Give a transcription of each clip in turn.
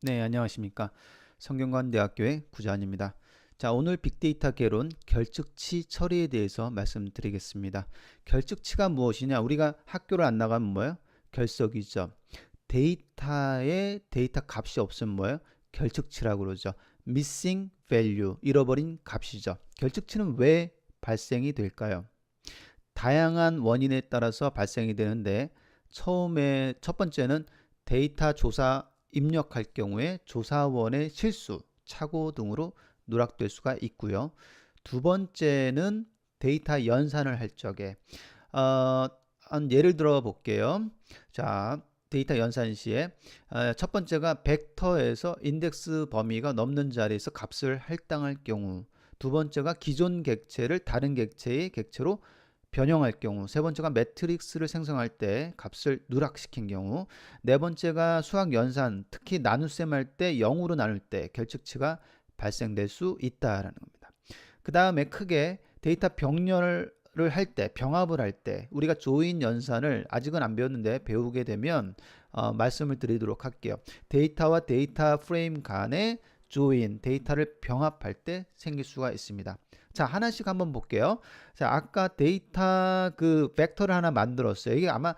네, 안녕하십니까. 성균관대학교의 구자환입니다. 자, 오늘 빅데이터 개론 결측치 처리에 대해서 말씀드리겠습니다. 결측치가 무엇이냐? 우리가 학교를 안 나가면 뭐예요? 결석이죠. 데이터에 데이터 값이 없으면 뭐예요? 결측치라고 그러죠. missing value, 잃어버린 값이죠. 결측치는 왜 발생이 될까요? 다양한 원인에 따라서 발생이 되는데 처음에 첫 번째는 데이터 조사 입력할 경우에 조사원의 실수, 착오 등으로 누락될 수가 있고요. 두 번째는 데이터 연산을 할 적에 어, 한 예를 들어 볼게요. 자, 데이터 연산 시에 어, 첫 번째가 벡터에서 인덱스 범위가 넘는 자리에서 값을 할당할 경우 두 번째가 기존 객체를 다른 객체의 객체로 변형할 경우, 세 번째가 매트릭스를 생성할 때 값을 누락시킨 경우, 네 번째가 수학 연산, 특히 나눗셈 할 때 0으로 나눌 때 결측치가 발생될 수 있다라는 겁니다. 그 다음에 크게 데이터 병렬을 할 때, 병합을 할 때, 우리가 조인 연산을 아직은 안 배웠는데 배우게 되면 어, 말씀을 드리도록 할게요. 데이터와 데이터 프레임 간의 조인, 데이터를 병합할 때 생길 수가 있습니다. 자, 하나씩 한번 볼게요. 자, 아까 데이터 그 벡터를 하나 만들었어요. 이게 아마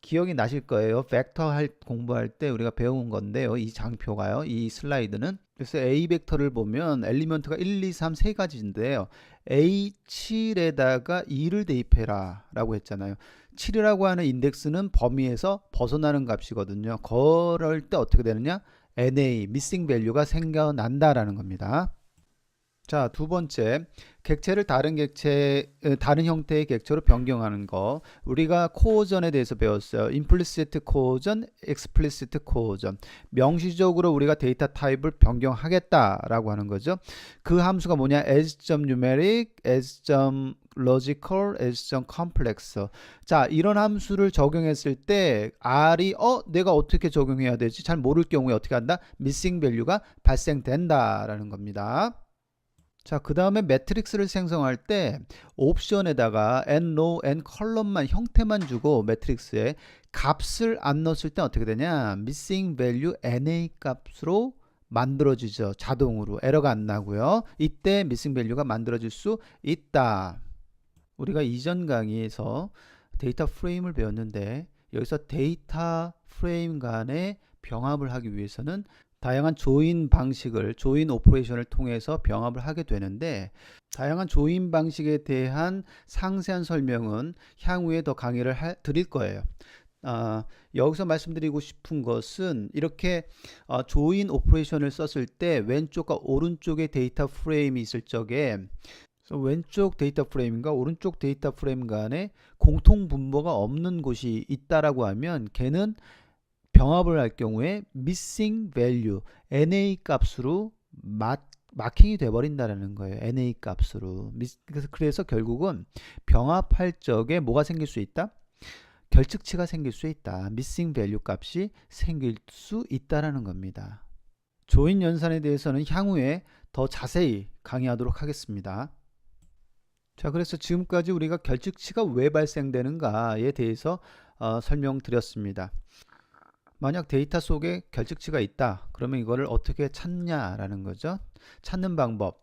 기억이 나실 거예요. 벡터 할 공부할 때 우리가 배운 건데요. 이 장표가요. 이 슬라이드는 그래서 A 벡터를 보면 엘리먼트가 1, 2, 3 세 가지인데요. A7에다가 2를 대입해라 라고 했잖아요. 7이라고 하는 인덱스는 범위에서 벗어나는 값이거든요. 그럴 때 어떻게 되느냐? NA, missing value가 생겨난다라는 겁니다. 자, 두 번째, 객체를 다른 객체, 에, 다른 형태의 객체로 변경하는 거. 우리가 코어전에 대해서 배웠어요. implicit 코어전, explicit 코어전. 명시적으로 우리가 데이터 타입을 변경하겠다라고 하는 거죠. 그 함수가 뭐냐? as.numeric, as.logical, as.complex. 자, 이런 함수를 적용했을 때 R이 어, 내가 어떻게 적용해야 되지? 잘 모를 경우에 어떻게 한다? missing value가 발생된다라는 겁니다. 자, 그 다음에 매트릭스를 생성할 때 옵션에다가 n, row, n 컬럼만 형태만 주고 매트릭스에 값을 안 넣었을 때 어떻게 되냐? missing value na 값으로 만들어지죠. 자동으로 에러가 안 나고요. 이때 missing value가 만들어질 수 있다. 우리가 이전 강의에서 데이터 프레임을 배웠는데 여기서 데이터 프레임 간의 병합을 하기 위해서는 다양한 조인 방식을 조인 오퍼레이션을 통해서 병합을 하게 되는데 다양한 조인 방식에 대한 상세한 설명은 향후에 더 강의를 하, 드릴 거예요. 아, 여기서 말씀드리고 싶은 것은 이렇게 어, 조인 오퍼레이션을 썼을 때 왼쪽과 오른쪽에 데이터 프레임이 있을 적에 왼쪽 데이터 프레임과 오른쪽 데이터 프레임 간에 공통 분모가 없는 곳이 있다라고 하면 걔는 병합을 할 경우에 missing value NA 값으로 마, 마킹이 돼 버린다라는 거예요. NA 값으로. 그래서, 그래서 결국은 병합할 적에 뭐가 생길 수 있다? 결측치가 생길 수 있다. missing value 값이 생길 수 있다라는 겁니다. 조인 연산에 대해서는 향후에 더 자세히 강의하도록 하겠습니다. 자, 그래서 지금까지 우리가 결측치가 왜 발생되는가에 대해서 어, 설명드렸습니다. 만약 데이터 속에 결측치가 있다. 그러면 이거를 어떻게 찾냐라는 거죠. 찾는 방법.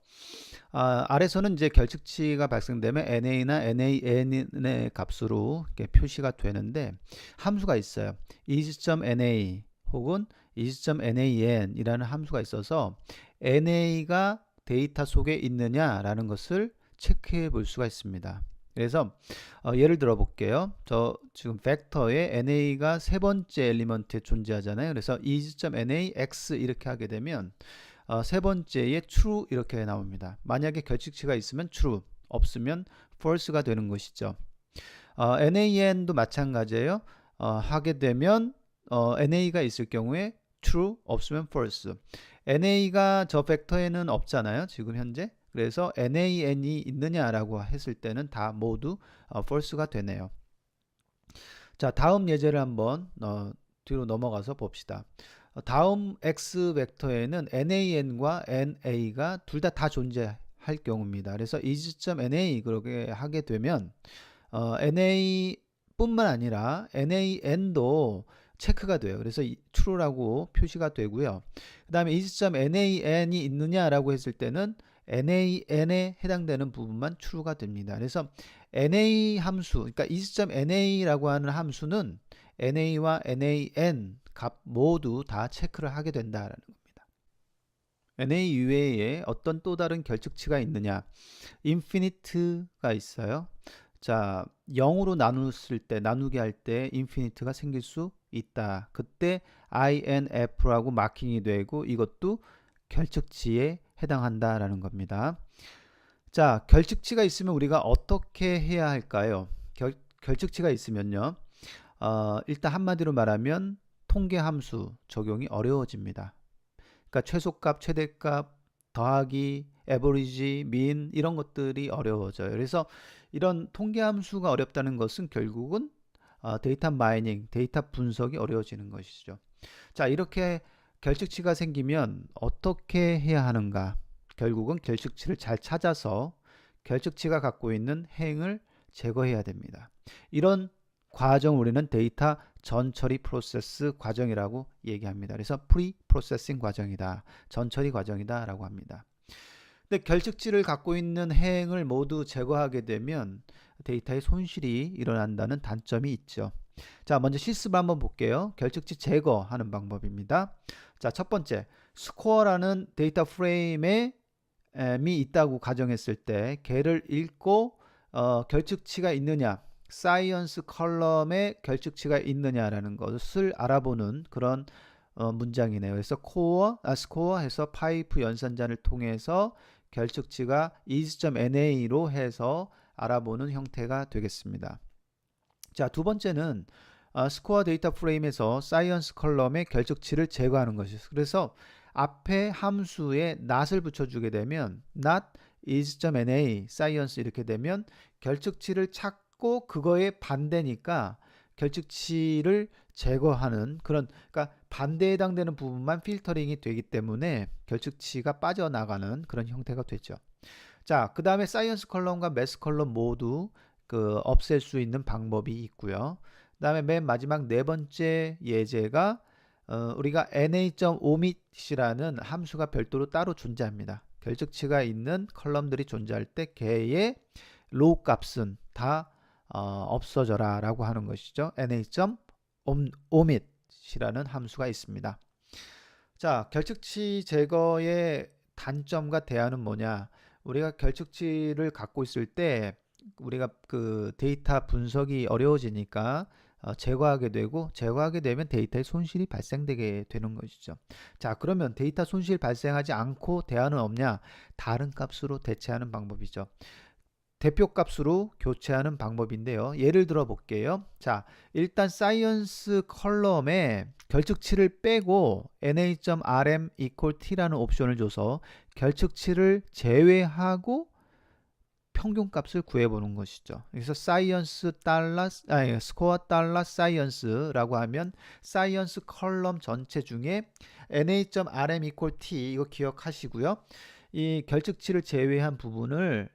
아, 아래서는 이제 결측치가 발생되면 NA나 NAN의 값으로 표시가 되는데 함수가 있어요. is.na 혹은 is.nan 이라는 함수가 있어서 NA가 데이터 속에 있느냐라는 것을 체크해 볼 수가 있습니다. 그래서 어, 예를 들어 볼게요. 저 지금 벡터에 na가 세 번째 엘리먼트에 존재하잖아요. 그래서 is.nax 이렇게 하게 되면 어, 세 번째에 true 이렇게 나옵니다. 만약에 결측치가 있으면 true, 없으면 false가 되는 것이죠. 어, nan도 마찬가지예요. 어, 하게 되면 어, na가 있을 경우에 true, 없으면 false. na가 저 벡터에는 없잖아요. 지금 현재. 그래서 nan이 있느냐라고 했을 때는 다 모두 어, false가 되네요. 자, 다음 예제를 한번 어, 뒤로 넘어가서 봅시다. 어, 다음 x 벡터에는 nan과 na가 둘다다 존재할 경우입니다. 그래서 is.na 그렇게 하게 되면 어, na 뿐만 아니라 nan도 체크가 돼요. 그래서 이 true라고 표시가 되고요. 그 다음에 is.nan이 있느냐라고 했을 때는 nan에 해당되는 부분만 true가 됩니다. 그래서 na 함수, 그러니까 is.na라고 하는 함수는 na와 nan 값 모두 다 체크를 하게 된다라는 겁니다. na 이외에 어떤 또 다른 결측치가 있느냐? infinite가 있어요. 자, 0으로 나눴을 때 나누게 할 때 인피니트가 생길 수 있다. 그때 INF라고 마킹이 되고 이것도 결측치에 해당한다라는 겁니다. 자, 결측치가 있으면 우리가 어떻게 해야 할까요? 결, 결측치가 있으면요. 어, 일단 한마디로 말하면 통계 함수 적용이 어려워집니다. 그러니까 최소값, 최대값, 더하기, 에버리지, 민 이런 것들이 어려워져요. 그래서 이런 통계 함수가 어렵다는 것은 결국은 어, 데이터 마이닝, 데이터 분석이 어려워지는 것이죠. 자, 이렇게 결측치가 생기면 어떻게 해야 하는가? 결국은 결측치를 잘 찾아서 결측치가 갖고 있는 행을 제거해야 됩니다. 이런 과정 우리는 데이터 전처리 프로세스 과정이라고 얘기합니다. 그래서 프리 프로세싱 과정이다. 전처리 과정이다라고 합니다. 근데 결측치를 갖고 있는 행을 모두 제거하게 되면 데이터의 손실이 일어난다는 단점이 있죠. 자, 먼저 실습 한번 볼게요. 결측치 제거하는 방법입니다. 자, 첫 번째, 스코어라는 데이터 프레임에 미 있다고 가정했을 때 걔를 읽고 어, 결측치가 있느냐, 사이언스 컬럼에 결측치가 있느냐라는 것을 알아보는 그런 어, 문장이네요. 그래서 코어, 아, 스코어 해서 파이프 연산자를 통해서 결측치가 is.na로 해서 알아보는 형태가 되겠습니다. 자, 두 번째는 어, 스코어 데이터 프레임에서 사이언스 컬럼의 결측치를 제거하는 것이죠. 그래서 앞에 함수에 not을 붙여주게 되면 not is.na 사이언스 이렇게 되면 결측치를 찾고 그거에 반대니까 결측치를 제거하는 그런 그러니까 반대에 해당되는 부분만 필터링이 되기 때문에 결측치가 빠져나가는 그런 형태가 되죠. 자, 그 다음에 사이언스 컬럼과 매스 컬럼 모두 그 없앨 수 있는 방법이 있고요. 그 다음에 맨 마지막 네 번째 예제가 어, 우리가 na.omit이라는 함수가 별도로 따로 존재합니다. 결측치가 있는 컬럼들이 존재할 때 걔의 로우 값은 다 어, 없어져라 라고 하는 것이죠. na.omit이라는 함수가 있습니다. 자, 결측치 제거의 단점과 대안은 뭐냐? 우리가 결측치를 갖고 있을 때 우리가 그 데이터 분석이 어려워지니까 어, 제거하게 되고 제거하게 되면 데이터의 손실이 발생되게 되는 것이죠. 자, 그러면 데이터 손실 발생하지 않고 대안은 없냐? 다른 값으로 대체하는 방법이죠. 대표 값으로 교체하는 방법인데요. 예를 들어 볼게요. 자, 일단 사이언스 컬럼에 결측치를 빼고 na.rm equal t라는 옵션을 줘서 결측치를 제외하고 평균 값을 구해보는 것이죠. 그래서 사이언스 달러 아니 스코어 달러 사이언스라고 하면 사이언스 컬럼 전체 중에 na.rm equal t 이거 기억하시고요. 이 결측치를 제외한 부분을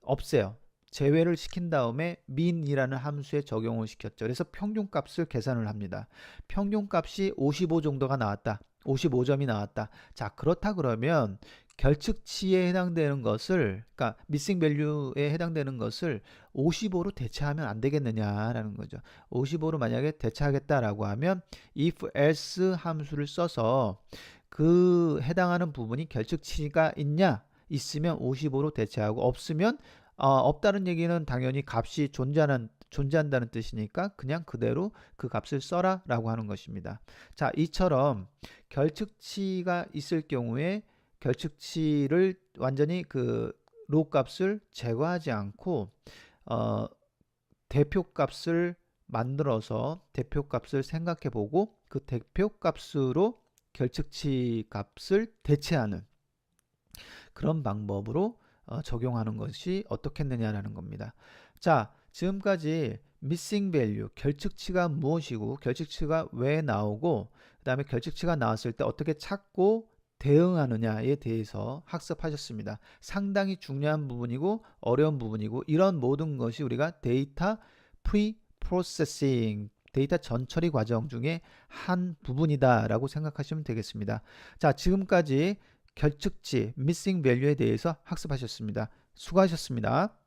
없애요. 제외를 시킨 다음에 min이라는 함수에 적용을 시켰죠. 그래서 평균값을 계산을 합니다. 평균값이 55 정도가 나왔다. 55점이 나왔다. 자, 그렇다 그러면 결측치에 해당되는 것을 그러니까 미싱 밸류에 해당되는 것을 55로 대체하면 안 되겠느냐라는 거죠. 55로 만약에 대체하겠다라고 하면 if else 함수를 써서 그 해당하는 부분이 결측치가 있냐 있으면 55로 대체하고 없으면 어, 없다는 얘기는 당연히 값이 존재하는 존재한다는 뜻이니까 그냥 그대로 그 값을 써라 라고 하는 것입니다. 자, 이처럼 결측치가 있을 경우에 결측치를 완전히 그 로 값을 제거하지 않고 어, 대표 값을 만들어서 대표 값을 생각해 보고 그 대표 값으로 결측치 값을 대체하는 그런 방법으로 어, 적용하는 것이 어떻겠느냐라는 겁니다. 자, 지금까지 missing value, 결측치가 무엇이고 결측치가 왜 나오고 그 다음에 결측치가 나왔을 때 어떻게 찾고 대응하느냐에 대해서 학습하셨습니다. 상당히 중요한 부분이고 어려운 부분이고 이런 모든 것이 우리가 데이터 프리 프로세싱 데이터 전처리 과정 중에 한 부분이다라고 생각하시면 되겠습니다. 자, 지금까지 결측치, missing value에 대해서 학습하셨습니다. 수고하셨습니다.